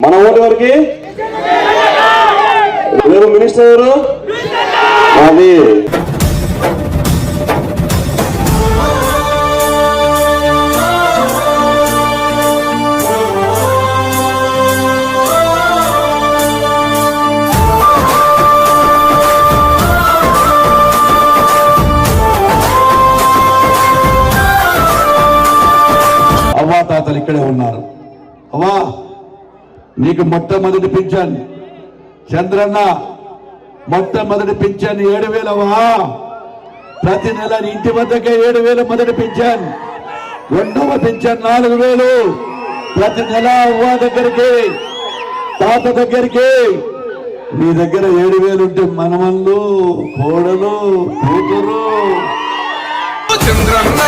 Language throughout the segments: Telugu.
మన ఓటు ఎవరికి ఎవరు మినిస్టర్ ఎవరు? అది అవ్వా తాతలు ఇక్కడే ఉన్నారు. అవ్వా. నీకు మొట్టమొదటి పింఛన్. చంద్రన్న మొట్టమొదటి పింఛన్ ఏడు వేలవా? ప్రతి నెల ఇంటి వద్దకే ఏడు వేల మొదటి పింఛన్. రెండవ పింఛన్ నాలుగు వేలు. ప్రతి నెల అవ్వ దగ్గరికి తాత దగ్గరికి. మీ దగ్గర ఏడు వేలు ఉంటే మనమల్లు కోడలు కూతురు. చంద్రన్న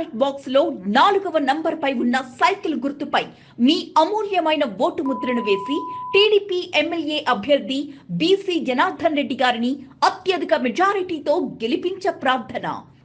బ్యాలెట్ బాక్స్లో నాలుగవ నంబర్ పై ఉన్న సైకిల్ గుర్తుపై మీ అమూల్యమైన ఓటు ముద్రను వేసి టీడీపీ ఎమ్మెల్యే అభ్యర్థి బీసీ జనార్దన్ రెడ్డి గారిని అత్యధిక మెజారిటీతో గెలిపించ ప్రార్థన.